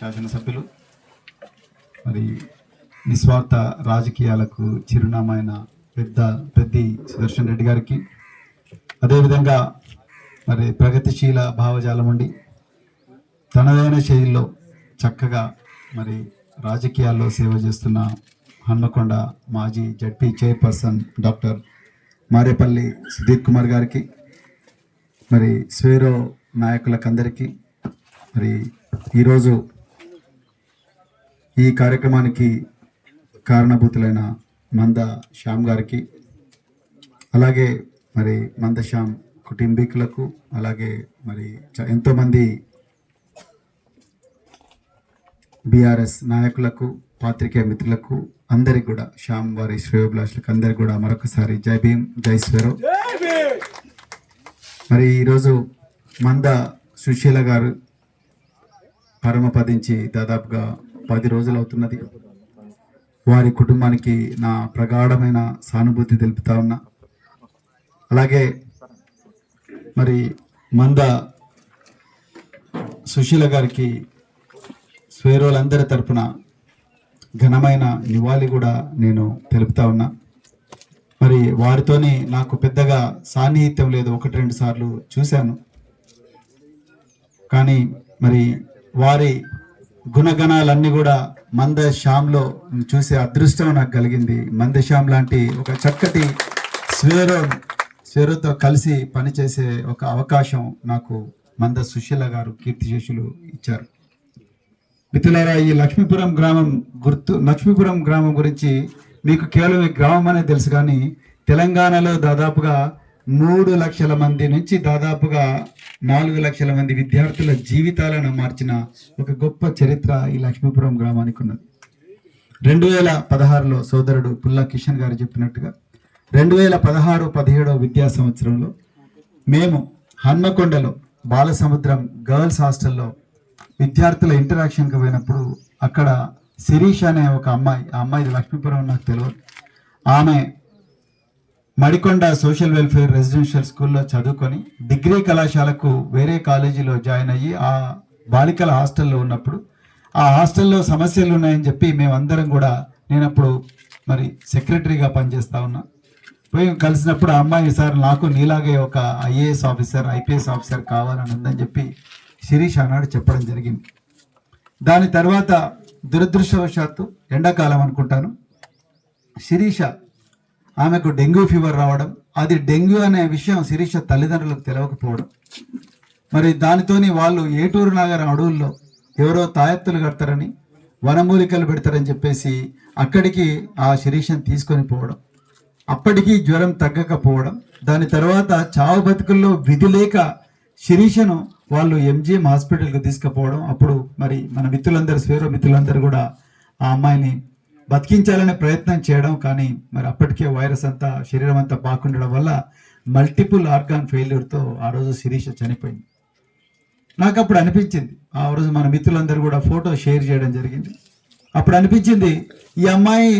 శాసనసభ్యులు. మరి నిస్వార్థ రాజకీయాలకు చిరునామైన అయిన పెద్ద పెద్ది సుదర్శన్ రెడ్డి గారికి. అదేవిధంగా మరి ప్రగతిశీల భావజాలం ఉండి తనదైన శైలిలో చక్కగా మరి రాజకీయాల్లో సేవ చేస్తున్న హన్మకొండ మాజీ ZP chairperson doctor Marepalli Sudhir Kumar గారికి మరి స్వేరో నాయకులకందరికీ మరి ఈరోజు ఈ కార్యక్రమానికి కారణభూతులైన మంద శ్యామ్ గారికి అలాగే మరి మంద శ్యామ్ కుటుంబీకులకు అలాగే మరి చ- ఎంతోమంది బీఆర్ఎస్ నాయకులకు పాత్రికేయ మిత్రులకు అందరికి కూడా శ్యామ్ వారి శ్రేయోభిలాషులకు అందరికి కూడా మరొకసారి జై భీమ్ జై స్వరో మరి ఈరోజు మంద సుశీల గారు పరమపదించి దాదాపుగా పది రోజులు అవుతున్నది. వారి కుటుంబానికి నా ప్రగాఢమైన సానుభూతి తెలుపుతా ఉన్నా. అలాగే మరి మంద సుశీల గారికి స్వేరోలందరి తరపున ఘనమైన నివాళి కూడా నేను తెలుపుతా ఉన్నా. మరి వారితోని నాకు పెద్దగా సాన్నిహిత్యం లేదు ఒకటి రెండు సార్లు చూశాను. కానీ మరి వారి గుణగణాలన్నీ కూడా మంద శ్యామ్లో చూసే అదృష్టం నాకు కలిగింది. మంద శ్యామ్ లాంటి ఒక చక్కటి స్వేరో స్వేరోతో కలిసి పనిచేసే ఒక అవకాశం నాకు మంద సుశీల గారు కీర్తిశేషులు ఇచ్చారు. మిత్రులారా ఈ లక్ష్మీపురం గ్రామం గుర్తు లక్ష్మీపురం గ్రామం గురించి మీకు కేవలం ఈ గ్రామం అనేది తెలుసు కానీ తెలంగాణలో దాదాపుగా మూడు లక్షల మంది నుంచి దాదాపుగా నాలుగు లక్షల మంది విద్యార్థుల జీవితాలను మార్చిన ఒక గొప్ప చరిత్ర ఈ లక్ష్మీపురం గ్రామానికి ఉన్నది. రెండు వేల పదహారులో సోదరుడు పుల్లా కిషన్ గారు చెప్పినట్టుగా రెండు వేల పదహారు పదిహేడవ విద్యా సంవత్సరంలో మేము హన్మకొండలో బాలసముద్రం గర్ల్స్ హాస్టల్లో విద్యార్థుల ఇంటరాక్షన్కి పోయినప్పుడు అక్కడ శిరీష్ అనే ఒక అమ్మాయి ఆ అమ్మాయి లక్ష్మీపురం నాకు తెలియదు ఆమె మడికొండ సోషల్ వెల్ఫేర్ రెసిడెన్షియల్ స్కూల్లో చదువుకొని డిగ్రీ కళాశాలకు వేరే కాలేజీలో జాయిన్ అయ్యి ఆ బాలికల హాస్టల్లో ఉన్నప్పుడు ఆ హాస్టల్లో సమస్యలు ఉన్నాయని చెప్పి మేమందరం కూడా నేను అప్పుడు మరి సెక్రటరీగా పనిచేస్తా ఉన్నా. పోయి కలిసినప్పుడు ఆ అమ్మాయి సార్ నాకు నీలాగే ఒక ఐఏఎస్ ఆఫీసర్ ఐపీఎస్ ఆఫీసర్ కావాలని ఉందని చెప్పి శిరీష్ ఆనాడు చెప్పడం జరిగింది. దాని తర్వాత దురదృష్టవశాత్తు ఎండాకాలం అనుకుంటాను. శిరీష ఆమెకు డెంగ్యూ ఫీవర్ రావడం అది డెంగ్యూ అనే విషయం శిరీష తల్లిదండ్రులకు తెలియకపోవడం మరి దానితోని వాళ్ళు ఏటూరు నగరం అడవుల్లో ఎవరో తాయెత్తులు కడతారని వనమూలికలు పెడతారని చెప్పేసి అక్కడికి ఆ శిరీషను తీసుకొని పోవడం. అప్పటికీ జ్వరం తగ్గకపోవడం. దాని తర్వాత చావు బతుకుల్లో విధి లేక శిరీషను వాళ్ళు ఎంజిఎం హాస్పిటల్కి తీసుకుపోవడం. అప్పుడు మరి మన మిత్రులందరూ స్వేరో మిత్రులందరూ కూడా ఆ అమ్మాయిని బతికించాలనే ప్రయత్నం చేయడం కానీ మరి అప్పటికే వైరస్ అంతా శరీరం అంతా బాగుండడం వల్ల మల్టిపుల్ ఆర్గాన్ ఫెయిల్యూర్తో ఆ రోజు శిరీష చనిపోయింది. నాకు అప్పుడు అనిపించింది. ఆ రోజు మన మిత్రులందరూ కూడా ఫోటో షేర్ చేయడం జరిగింది. అప్పుడు అనిపించింది ఈ అమ్మాయి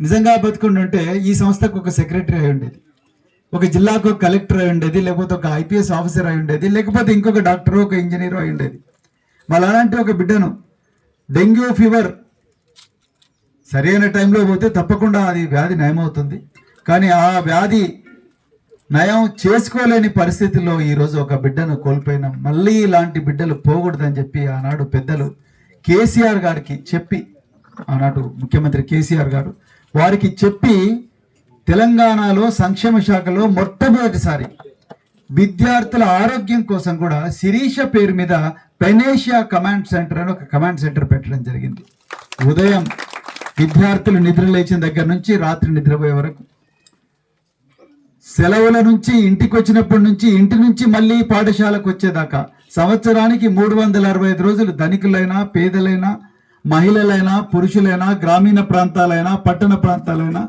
నిజంగా బతుకుండి ఉంటే ఈ సంస్థకు ఒక సెక్రటరీ అయి ఉండేది. ఒక జిల్లాకు ఒక కలెక్టర్ అయి ఉండేది లేకపోతే ఒక ఐపీఎస్ ఆఫీసర్ అయి ఉండేది లేకపోతే ఇంకొక డాక్టర్ ఒక ఇంజనీర్ అయి ఉండేది. మళ్ళీ అలాంటి ఒక బిడ్డను డెంగ్యూ ఫీవర్ సరైన టైంలో పోతే తప్పకుండా అది వ్యాధి నయమవుతుంది. కానీ ఆ వ్యాధి నయం చేసుకోలేని పరిస్థితుల్లో ఈరోజు ఒక బిడ్డను కోల్పోయినాం. మళ్ళీ ఇలాంటి బిడ్డలు పోకూడదని చెప్పి ఆనాడు పెద్దలు కేసీఆర్ గారికి చెప్పి ఆనాడు ముఖ్యమంత్రి కేసీఆర్ గారు వారికి చెప్పి తెలంగాణలో సంక్షేమ శాఖలో మొట్టమొదటిసారి విద్యార్థుల ఆరోగ్యం కోసం కూడా శిరీష పేరు మీద పెనేషియా కమాండ్ సెంటర్ అని ఒక కమాండ్ సెంటర్ పెట్టడం జరిగింది. ఉదయం విద్యార్థులు నిద్ర లేచిన దగ్గర నుంచి రాత్రి నిద్రపోయే వరకు. సెలవుల నుంచి ఇంటికి వచ్చినప్పటి నుంచి ఇంటి నుంచి మళ్ళీ పాఠశాలకు వచ్చేదాకా. సంవత్సరానికి మూడు వందల అరవై ఐదు రోజులు ధనికులైనా పేదలైనా మహిళలైనా పురుషులైనా గ్రామీణ ప్రాంతాలైనా పట్టణ ప్రాంతాలైనా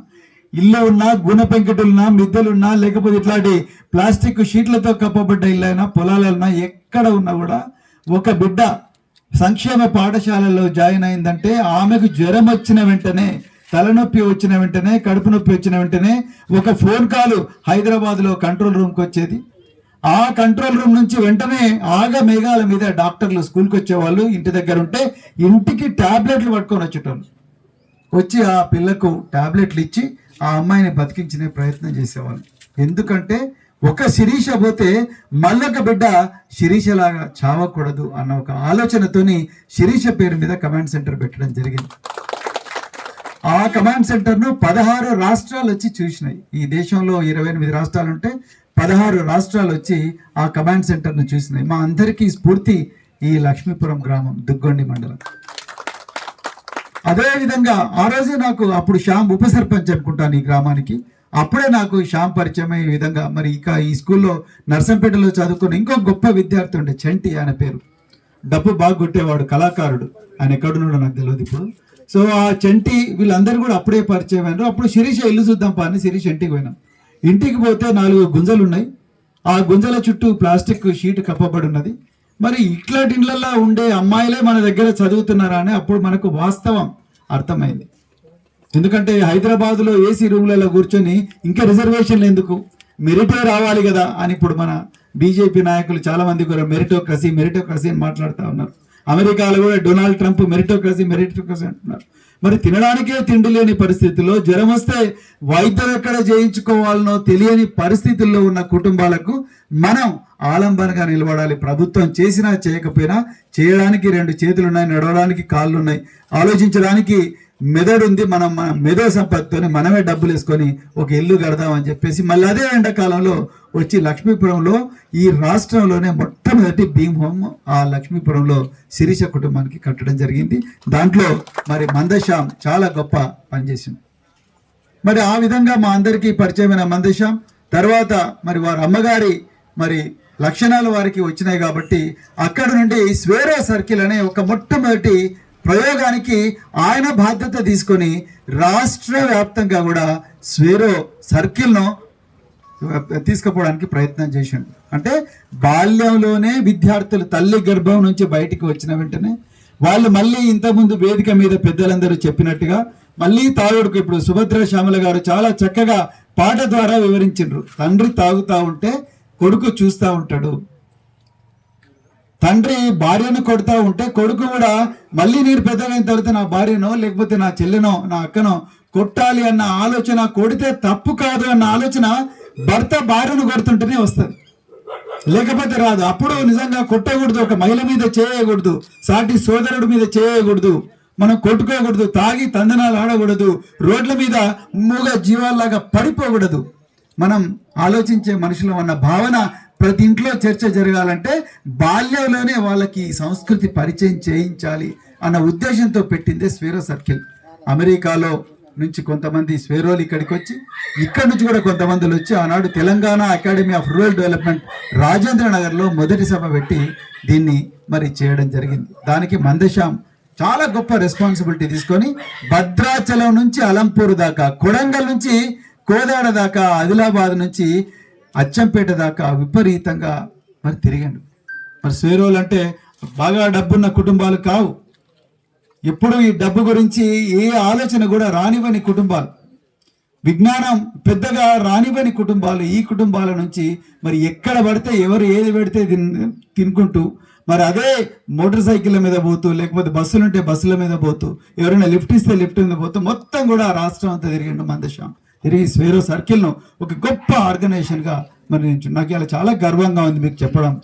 ఇల్లు ఉన్నా గుణ పెంకటులున్నా మిద్దెలున్నా లేకపోతే ఇట్లాంటి ప్లాస్టిక్ షీట్లతో కప్పబడ్డ ఇల్లైనా పొలాలైనా ఎక్కడ ఉన్నా కూడా ఒక బిడ్డ సంక్షేమ పాఠశాలలో జాయిన్ అయిందంటే ఆమెకు జ్వరం వచ్చిన వెంటనే తలనొప్పి వచ్చిన వెంటనే కడుపు నొప్పి వచ్చిన వెంటనే ఒక ఫోన్ కాల్ హైదరాబాద్లో కంట్రోల్ రూమ్కి వచ్చేది. ఆ కంట్రోల్ రూమ్ నుంచి వెంటనే ఆగ మేఘాల మీద డాక్టర్లు స్కూల్కి వచ్చేవాళ్ళు. ఇంటి దగ్గర ఉంటే ఇంటికి ట్యాబ్లెట్లు పట్టుకొని వచ్చేటోళ్ళు. వచ్చి ఆ పిల్లకు ట్యాబ్లెట్లు ఇచ్చి ఆ అమ్మాయిని బతికించే ప్రయత్నం చేసేవాళ్ళు. ఎందుకంటే ఒక శిరీష పోతే మళ్ళొక బిడ్డ శిరీషలాగా చావకూడదు అన్న ఒక ఆలోచనతోని శిరీష పేరు మీద కమాండ్ సెంటర్ పెట్టడం జరిగింది. ఆ కమాండ్ సెంటర్ను పదహారు రాష్ట్రాలు వచ్చి చూసినాయి. ఈ దేశంలో ఇరవై ఎనిమిది రాష్ట్రాలు ఉంటే పదహారు రాష్ట్రాలు వచ్చి ఆ కమాండ్ సెంటర్ను చూసినాయి. మా అందరికీ స్ఫూర్తి ఈ లక్ష్మీపురం గ్రామం దుగ్గొండి మండలం. అదేవిధంగా ఆ రోజే నాకు అప్పుడు శ్యామ్ ఉప సర్పంచ్ అనుకుంటాను ఈ గ్రామానికి. అప్పుడే నాకు శ్యామ్ పరిచయం అయ్యే విధంగా మరి ఇక ఈ స్కూల్లో నర్సంపేటలో చదువుకున్న ఇంకో గొప్ప విద్యార్థి ఉండే చంటి ఆయన పేరు. డబ్బు బాగా కొట్టేవాడు కళాకారుడు. ఆయన ఎక్కడున్నాడో నాకు తెలియదు ఇప్పుడు. సో ఆ చంటి వీళ్ళందరూ కూడా అప్పుడే పరిచయం అయినారు. అప్పుడు శిరీష ఇల్లు చూద్దాం పా అని శిరీష ఇంటికి పోయినాం. ఇంటికి పోతే నాలుగు గుంజలు ఉన్నాయి. ఆ గుంజల చుట్టూ ప్లాస్టిక్ షీట్ కప్పబడి ఉన్నది. మరి ఇట్లాంటి ఇళ్ళలో ఉండే అమ్మాయిలే మన దగ్గర చదువుతున్నారా అని అప్పుడు మనకు వాస్తవం అర్థమైంది. ఎందుకంటే హైదరాబాద్లో ఏసీ రూమ్లలో కూర్చొని ఇంకా రిజర్వేషన్లు ఎందుకు? మెరిటే రావాలి కదా అని ఇప్పుడు మన బీజేపీ నాయకులు చాలా మంది కూడా మెరిటోక్రసీ మెరిటోక్రసీ అని మాట్లాడుతూ ఉన్నారు. అమెరికాలో కూడా డొనాల్డ్ ట్రంప్ మెరిటోక్రసీ మెరిటోక్రసీ అంటున్నారు. మరి తినడానికే తిండి లేని పరిస్థితుల్లో జ్వరం వస్తే వైద్యం ఎక్కడ చేయించుకోవాలనో తెలియని పరిస్థితుల్లో ఉన్న కుటుంబాలకు మనం ఆలంబనగా నిలబడాలి. ప్రభుత్వం చేసినా చేయకపోయినా చేయడానికి రెండు చేతులు ఉన్నాయి నడవడానికి కాళ్ళు ఉన్నాయి ఆలోచించడానికి మెదడు ఉంది మనం మన మెదో సంపత్తితోనే మనమే డబ్బులు వేసుకొని ఒక ఇల్లు కడదామని చెప్పేసి మళ్ళీ అదే ఎండాకాలంలో వచ్చి లక్ష్మీపురంలో ఈ రాష్ట్రంలోనే మొట్టమొదటి భీమ్ హోమ్ ఆ లక్ష్మీపురంలో శిరీష కుటుంబానికి కట్టడం జరిగింది. దాంట్లో మరి మందశ్యామ్ చాలా గొప్ప పనిచేసింది మరి ఆ విధంగా మా అందరికీ పరిచయమైన మందశ్యాం తర్వాత మరి వారి అమ్మగారి మరి లక్షణాలు వారికి వచ్చినాయి కాబట్టి అక్కడ నుండి స్వేరా సర్కిల్ అనే ఒక మొట్టమొదటి ప్రయోగానికి ఆయన బాధ్యత తీసుకొని రాష్ట్ర వ్యాప్తంగా కూడా స్వేరో సర్కిల్ను తీసుకుపోవడానికి ప్రయత్నం చేసిండు. అంటే బాల్యంలోనే విద్యార్థులు తల్లి గర్భం నుంచి బయటికి వచ్చిన వెంటనే వాళ్ళు మళ్ళీ ఇంతకుముందు వేదిక మీద పెద్దలందరూ చెప్పినట్టుగా మళ్ళీ తాగుడుకు ఇప్పుడు సుభద్ర శ్యామల గారు చాలా చక్కగా పాట ద్వారా వివరించిండ్రు. తండ్రి తాగుతూ ఉంటే కొడుకు చూస్తూ ఉంటాడు. తండ్రి భార్యను కొడుతూ ఉంటే కొడుకు కూడా మళ్ళీ నేను పెద్దగైన తర్వాత నా భార్యనో లేకపోతే నా చెల్లెనో నా అక్కనో కొట్టాలి అన్న ఆలోచన కొడితే తప్పు కాదు అన్న ఆలోచన భర్త భార్యను కొడుతుంటేనే వస్తుంది. లేకపోతే రాదు. అప్పుడు నిజంగా కొట్టకూడదు. ఒక మహిళ మీద చేయకూడదు. సాటి సోదరుడి మీద చేయకూడదు. మనం కొట్టుకోకూడదు. తాగి తందనాలు ఆడకూడదు. రోడ్ల మీద మూగ జీవాల్లాగా పడిపోకూడదు. మనం ఆలోచించే మనుషులు అన్న భావన ప్రతి ఇంట్లో చర్చ జరగాలంటే బాల్యంలోనే వాళ్ళకి సంస్కృతి పరిచయం చేయించాలి అన్న ఉద్దేశంతో పెట్టిందే స్వేరో సర్కిల్. అమెరికాలో నుంచి కొంతమంది స్వేరోలు ఇక్కడికి వచ్చి ఇక్కడి నుంచి కూడా కొంతమంది వచ్చి ఆనాడు Telangana academy of rural development Rajendra నగర్లో మొదటి సభ పెట్టి దీన్ని మరి చేయడం జరిగింది. దానికి మందశ్యాం చాలా గొప్ప రెస్పాన్సిబిలిటీ తీసుకొని భద్రాచలం నుంచి అలంపూర్ దాకా కొడంగల్ నుంచి కోదాడ దాకా ఆదిలాబాద్ నుంచి అచ్చంపేట దాకా విపరీతంగా మరి తిరిగాడు. మరి స్వేరోలు అంటే బాగా డబ్బున్న కుటుంబాలు కావు. ఎప్పుడు ఈ డబ్బు గురించి ఏ ఆలోచన కూడా రానివ్వని కుటుంబాలు. విజ్ఞానం పెద్దగా రానివ్వని కుటుంబాలు ఈ కుటుంబాల నుంచి మరి ఎక్కడ పడితే ఎవరు ఏది పెడితే తిన్- తినుకుంటూ మరి అదే మోటార్ సైకిళ్ళ మీద పోతూ లేకపోతే బస్సులు ఉంటే బస్సుల మీద పోతూ ఎవరైనా లిఫ్ట్ ఇస్తే లిఫ్ట్ మీద పోతూ మొత్తం కూడా రాష్ట్రం అంతా తిరిగిండు మందశాం తిరిగి స్వేరో సర్కిల్ను ఒక గొప్ప ఆర్గనైజేషన్గా మరి నేను నాకు ఇలా చాలా గర్వంగా ఉంది మీకు చెప్పడం.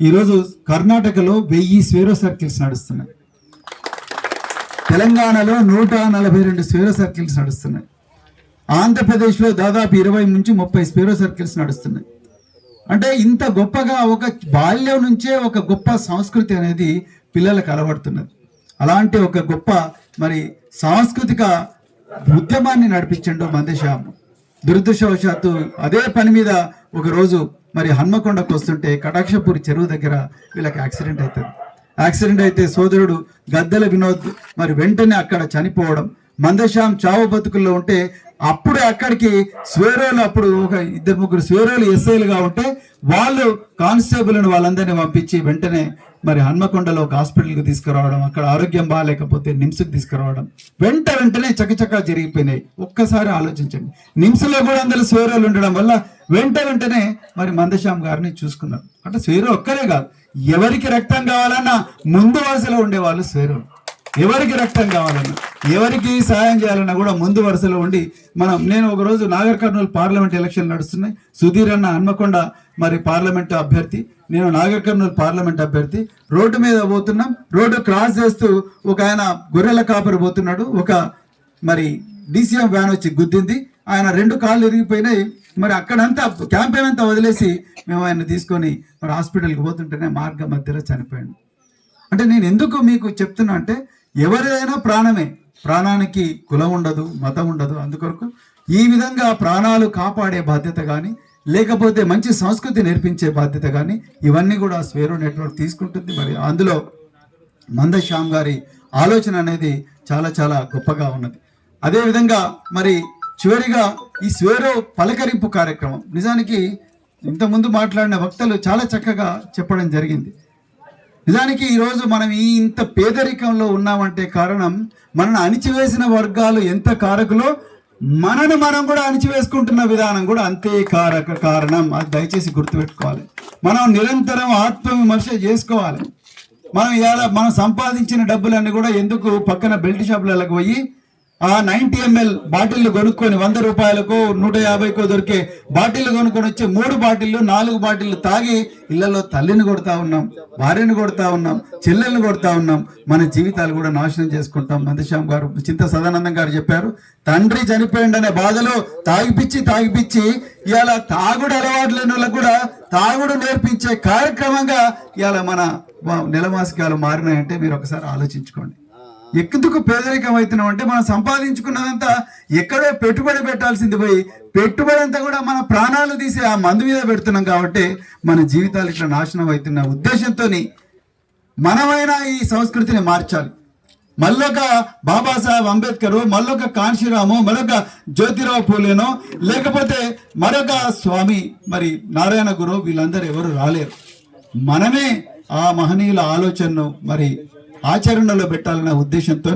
ఈరోజు కర్ణాటకలో వెయ్యి స్వేరో సర్కిల్స్ నడుస్తున్నాయి. తెలంగాణలో నూట నలభై రెండు స్వేరో సర్కిల్స్ నడుస్తున్నాయి. ఆంధ్రప్రదేశ్లో దాదాపు ఇరవై నుంచి ముప్పై స్పేరో సర్కిల్స్ నడుస్తున్నాయి. అంటే ఇంత గొప్పగా ఒక బాల్యం నుంచే ఒక గొప్ప సంస్కృతి అనేది పిల్లలకు అలవడుతున్నది. అలాంటి ఒక గొప్ప మరి సాంస్కృతిక ఉద్యమాన్ని నడిపించండు మందశ్యామ్. దురదృష్టవశాత్తు అదే పని మీద ఒక రోజు మరి హన్మకొండకు వస్తుంటే కటాక్షపూరి చెరువు దగ్గర వీళ్ళకి యాక్సిడెంట్ అవుతుంది యాక్సిడెంట్ అయితే సోదరుడు గద్దెల వినోద్ మరి వెంటనే అక్కడ చనిపోవడం మందశ్యాం చావు బతుకుల్లో ఉంటే అప్పుడు అక్కడికి స్వేరోలు అప్పుడు ఒక ఇద్దరు ముగ్గురు స్వేరోలు ఎస్ఐలుగా ఉంటే వాళ్ళు కానిస్టేబుల్ని వాళ్ళందరినీ పంపించి వెంటనే మరి హన్మకొండలో ఒక హాస్పిటల్కి తీసుకురావడం అక్కడ ఆరోగ్యం బాగాలేకపోతే నిమ్స్కి తీసుకురావడం వెంట వెంటనే చకచకా జరిగిపోయినాయి. ఒక్కసారి ఆలోచించండి. నిమ్స్లో కూడా అందరూ స్వేరోలు ఉండడం వల్ల వెంట వెంటనే మరి మందశ్యామ్ గారిని చూసుకున్నారు. అంటే స్వేరు ఒక్కరే కాదు. ఎవరికి రక్తం కావాలన్నా ముందు వరుసలో ఉండేవాళ్ళు స్వేరు ఎవరికి రక్తం కావాలన్నా ఎవరికి సహాయం చేయాలన్నా కూడా ముందు వరుసలో ఉండి మనం నేను ఒక రోజు నాగర్ కర్నూలు పార్లమెంట్ ఎలక్షన్ నడుస్తున్నాయి. సుధీర్ అన్న హన్మకొండ మరి పార్లమెంట్ అభ్యర్థి నేను నాగర్ కర్నూలు పార్లమెంట్ అభ్యర్థి. రోడ్డు మీద పోతున్నాం. రోడ్డు క్రాస్ చేస్తూ ఒక ఆయన గొర్రెల కాపరి పోతున్నాడు. ఒక మరి డీసీఎం వ్యాన్ వచ్చి గుద్దింది. ఆయన రెండు కాళ్ళు ఇరిగిపోయినాయి మరి అక్కడంతా క్యాంపెయిన్ అంతా వదిలేసి మేము ఆయన తీసుకొని మరి హాస్పిటల్కి పోతుంటేనే మార్గ మధ్యలో చనిపోయాడు. అంటే నేను ఎందుకు మీకు చెప్తున్నా అంటే ఎవరిదైనా ప్రాణమే. ప్రాణానికి కులం ఉండదు మతం ఉండదు. అందుకొరకు ఈ విధంగా ప్రాణాలు కాపాడే బాధ్యత కానీ లేకపోతే మంచి సంస్కృతి నేర్పించే బాధ్యత కానీ ఇవన్నీ కూడా స్వేరో నెట్వర్క్ తీసుకుంటుంది. మరి అందులో మందశ్యామ్ గారి ఆలోచన అనేది చాలా చాలా గొప్పగా ఉన్నది. అదేవిధంగా మరి చివరిగా ఈ స్వేరో పలకరింపు కార్యక్రమం. నిజానికి ఇంతకుముందు మాట్లాడిన వక్తలు చాలా చక్కగా చెప్పడం జరిగింది. నిజానికి ఈరోజు మనం ఈ ఇంత పేదరికంలో ఉన్నామంటే కారణం మనల్ని అణిచివేసిన వర్గాలు ఎంత కారకులో మనని మనం కూడా అణిచివేసుకుంటున్న విధానం కూడా అంతే కారక కారణం. అది దయచేసి గుర్తుపెట్టుకోవాలి. మనం నిరంతరం ఆత్మవిమర్శ చేసుకోవాలి. మనం ఎలా మనం సంపాదించిన డబ్బులన్నీ కూడా ఎందుకు పక్కన బెల్ట్ షాపులకు పోయి ఆ నైన్టీ ఎంఎల్ బాటిల్ కొనుక్కొని వంద రూపాయలకు నూట యాభైకో దొరికే బాటిల్ కొనుక్కొని వచ్చి మూడు బాటిల్లు నాలుగు బాటిల్లు తాగి ఇళ్ళలో తల్లిని కొడతా ఉన్నాం భార్యను కొడతా ఉన్నాం చెల్లెల్ని కొడతా ఉన్నాం. మన జీవితాలు కూడా నాశనం చేసుకుంటాం. మందిశ్యామ్ గారు చింత సదానందం గారు చెప్పారు తండ్రి చనిపోయిండనే బాధలో తాగిపిచ్చి తాగిపిచ్చి ఇవాళ తాగుడు అలవాటు లేని వాళ్ళకు కూడా తాగుడు నేర్పించే కార్యక్రమంగా ఇవాళ మన నెలమాసికాలు మారినాయంటే మీరు ఒకసారి ఆలోచించుకోండి. ఎందుకు పేదరికం అవుతున్నాం అంటే మనం సంపాదించుకున్నదంతా ఎక్కడో పెట్టుబడి పెట్టాల్సింది పోయి పెట్టుబడి అంతా కూడా మన ప్రాణాలు తీసి ఆ మందు మీద పెడుతున్నాం కాబట్టి మన జీవితాలు ఇట్లా నాశనం అవుతున్న ఉద్దేశంతో మనమైనా ఈ సంస్కృతిని మార్చాలి. మళ్ళొక బాబాసాహెబ్ అంబేద్కర్ మళ్ళొక కాంశీరాము మరొక జ్యోతిరావు పూలేనో లేకపోతే మరొక స్వామి మరి నారాయణ గురు వీళ్ళందరూ ఎవరు రాలేరు. మనమే ఆ మహనీయుల ఆలోచనను మరి ఆచరణలో పెట్టాలన్న ఉద్దేశంతో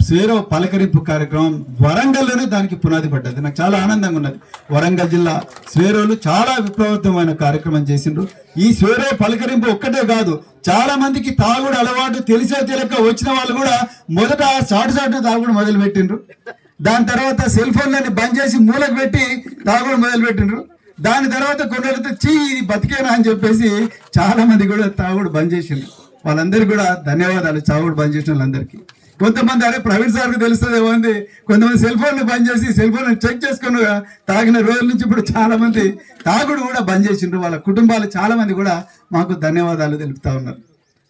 స్వేరో పలకరింపు కార్యక్రమం వరంగల్లోనే దానికి పునాది పడ్డది. నాకు చాలా ఆనందంగా ఉన్నది వరంగల్ జిల్లా స్వేరోలు చాలా విప్లవతమైన కార్యక్రమం చేసిండ్రు. ఈ స్వేరో పలకరింపు ఒక్కటే కాదు చాలా మందికి తాగుడు అలవాటు తెలిసే తెలియక వచ్చిన వాళ్ళు కూడా మొదట చాటు చాటు తాగుడు మొదలు పెట్టిండ్రు దాని తర్వాత సెల్ ఫోన్లని బంద్ చేసి మూలకు పెట్టి తాగుడు మొదలు పెట్టిండ్రు దాని తర్వాత కొండలతో చీ ఇది బతికేనా అని చెప్పేసి చాలా మంది కూడా తాగుడు బంద్ చేసిండ్రు. వాళ్ళందరికీ కూడా ధన్యవాదాలు. చావుడు బంద్ చేసిన వాళ్ళందరికీ. కొంతమంది అరే ప్రవీణ్ సార్కి తెలుస్తుంది ఏమంది కొంతమంది సెల్ ఫోన్లు బంద్ చేసి సెల్ ఫోన్ చెక్ చేసుకుని తాగిన రోజుల నుంచి ఇప్పుడు చాలా మంది తాగుడు కూడా బంద్ చేసిండ్రు. వాళ్ళ కుటుంబాలు చాలా మంది కూడా మాకు ధన్యవాదాలు తెలుపుతా ఉన్నారు.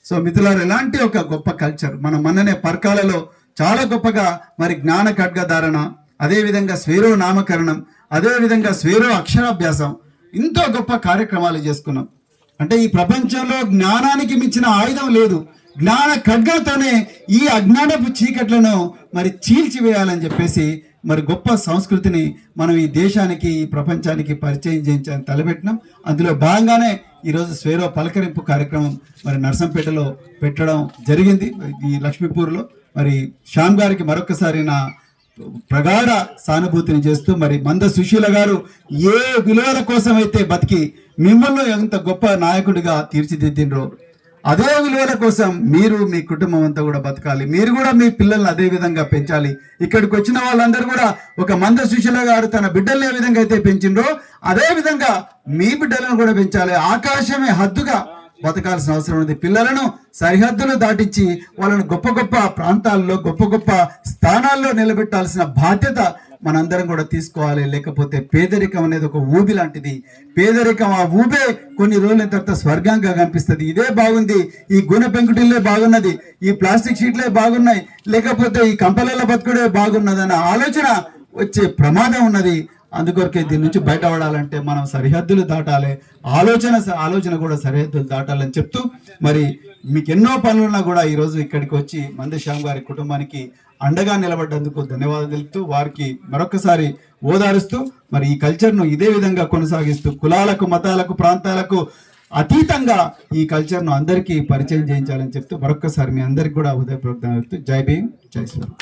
సో మిత్రులారు ఎలాంటి ఒక గొప్ప కల్చర్ మన మొన్ననే పర్కాలలో చాలా గొప్పగా మరి జ్ఞాన ఖడ్గధారణ అదేవిధంగా స్వేరో నామకరణం అదేవిధంగా స్వేరో అక్షరాభ్యాసం ఎంతో గొప్ప కార్యక్రమాలు చేసుకున్నాం. అంటే ఈ ప్రపంచంలో జ్ఞానానికి మించిన ఆయుధం లేదు. జ్ఞాన ఖడ్గతోనే ఈ అజ్ఞానపు చీకట్లను మరి చీల్చివేయాలని చెప్పేసి మరి గొప్ప సంస్కృతిని మనం ఈ దేశానికి ఈ ప్రపంచానికి పరిచయం చేయించాలని తలపెట్టినాం. అందులో భాగంగానే ఈరోజు స్వేరో పలకరింపు కార్యక్రమం మరి నర్సంపేటలో పెట్టడం జరిగింది. ఈ లక్ష్మీపూర్లో. మరి శ్యామ్ గారికి మరొకసారి నా ప్రగాఢ సానుభూతిని చేస్తూ మరి మంద సుశీల గారు ఏ విలువల కోసం అయితే బతికి మిమ్మల్ని ఎంత గొప్ప నాయకుడిగా తీర్చిదిద్దిండ్రో అదే విలువల కోసం మీరు మీ కుటుంబం అంతా కూడా బతకాలి. మీరు కూడా మీ పిల్లల్ని అదే విధంగా పెంచాలి. ఇక్కడికి వచ్చిన వాళ్ళందరూ కూడా ఒక మంద సుశీల గారు తన బిడ్డల్ని ఏ విధంగా అయితే పెంచిండ్రో అదే విధంగా మీ బిడ్డలను కూడా పెంచాలి. ఆకాశమే హద్దుగా బతకాల్సిన అవసరం ఉంది పిల్లలను సరిహద్దులు దాటించి వాళ్ళను గొప్ప గొప్ప ప్రాంతాల్లో గొప్ప గొప్ప స్థానాల్లో నిలబెట్టాల్సిన బాధ్యత మనందరం కూడా తీసుకోవాలి. లేకపోతే పేదరికం అనేది ఒక ఊబి లాంటిది. పేదరికం ఆ ఊబే కొన్ని రోజుల తర్వాత స్వర్గంగా కనిపిస్తుంది. ఇదే బాగుంది. ఈ గుణ పెంకుటిల్లే బాగున్నది. ఈ ప్లాస్టిక్ షీట్లే బాగున్నాయి. లేకపోతే ఈ కంపలలో బతుకుడే బాగున్నది అన్న ఆలోచన వచ్చే ప్రమాదం ఉన్నది. అందుకొరకే దీని నుంచి బయటపడాలంటే మనం సరిహద్దులు దాటాలి. ఆలోచన ఆలోచన కూడా సరిహద్దులు దాటాలని చెప్తూ మరి మీకు ఎన్నో పనులున్నా కూడా ఈరోజు ఇక్కడికి వచ్చి మందశ్యామ్ గారి కుటుంబానికి అండగా నిలబడ్డందుకు ధన్యవాదాలు తెలుపుతూ వారికి మరొకసారి ఓదారుస్తూ మరి ఈ కల్చర్ను ఇదే విధంగా కొనసాగిస్తూ కులాలకు మతాలకు ప్రాంతాలకు అతీతంగా ఈ కల్చర్ను అందరికీ పరిచయం చేయించాలని చెప్తూ మరొకసారి మీ అందరికి కూడా ఉదయపూర్వకంగా జై భీమ్ జై శ్రీరామ్.